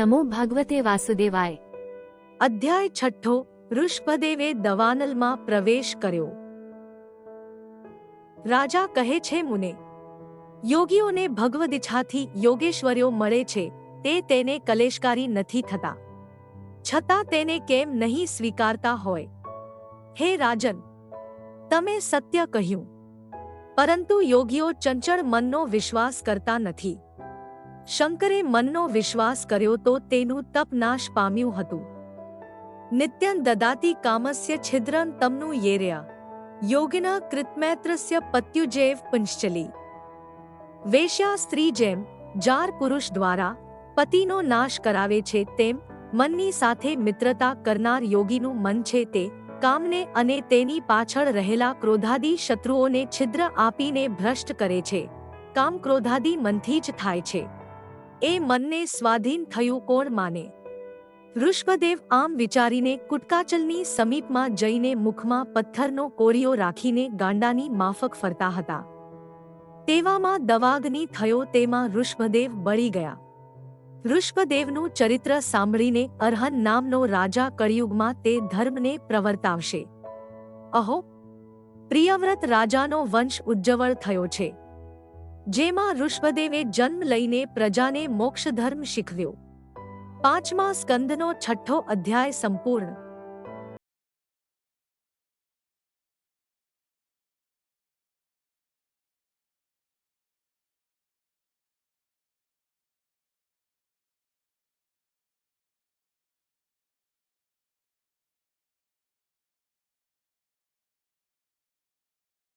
નમો ભગવતે વાસુદેવાય અધ્યાય છઠ્ઠો ઋષભદેવે દવાનલમાં પ્રવેશ કર્યો રાજા કહે છે મુને યોગીઓને ભગવદિચ્છાથી યોગેશ્વર્યો મળે છે તે તેને કલેશકારી નથી થતા। છતાં તેને કેમ નહીં સ્વીકારતા હોય? હે રાજન, તમે સત્ય કહ્યું, પરંતુ યોગીઓ ચંચળ મનનો વિશ્વાસ કરતા નથી. શંકરે મનનો વિશ્વાસ કર્યો તો તેનું તપ નાશ પામ્યું હતું. નિત્યં દદાતી કામસ્ય છિદ્રં તમનું યેર્યા. યોગિના કૃતમૈત્રસ્ય પત્યુજેવ પુંશ્ચલી. વેશ્યા સ્ત્રી જેમ જાર પુરુષ દ્વારા પતિનો નાશ કરાવે છે તેમ મનની સાથે મિત્રતા કરનાર યોગીનું મન છે તે કામને અને તેની પાછળ રહેલા ક્રોધાદી શત્રુઓને છિદ્ર આપીને ભ્રષ્ટ કરે છે. કામ ક્રોધાદી મનથી જ થાય છે. એ મનને સ્વાધીન થયું કોણ માને? ઋષ્ભદેવ આમ વિચારીને કુટકાચલની સમીપમાં જઈને મુખમાં પથ્થરનો કોળિયો રાખીને ગાંડાની માફક ફરતા હતા. તેવામાં દવાગ્નિ થયો તેમાં ઋષભદેવ બળી ગયા. ઋષભદેવનું ચરિત્ર સાંભળીને અરહન નામનો રાજા કળિયુગમાં તે ધર્મને પ્રવર્તાવશે. અહો! પ્રિયવ્રત રાજાનો વંશ ઉજ્જવળ થયો છે. જેમાં ઋષભદેવે જન્મ લઈને પ્રજાને મોક્ષધર્મ શીખવ્યો. પાંચમા સ્કંદનો છઠ્ઠો અધ્યાય સંપૂર્ણ.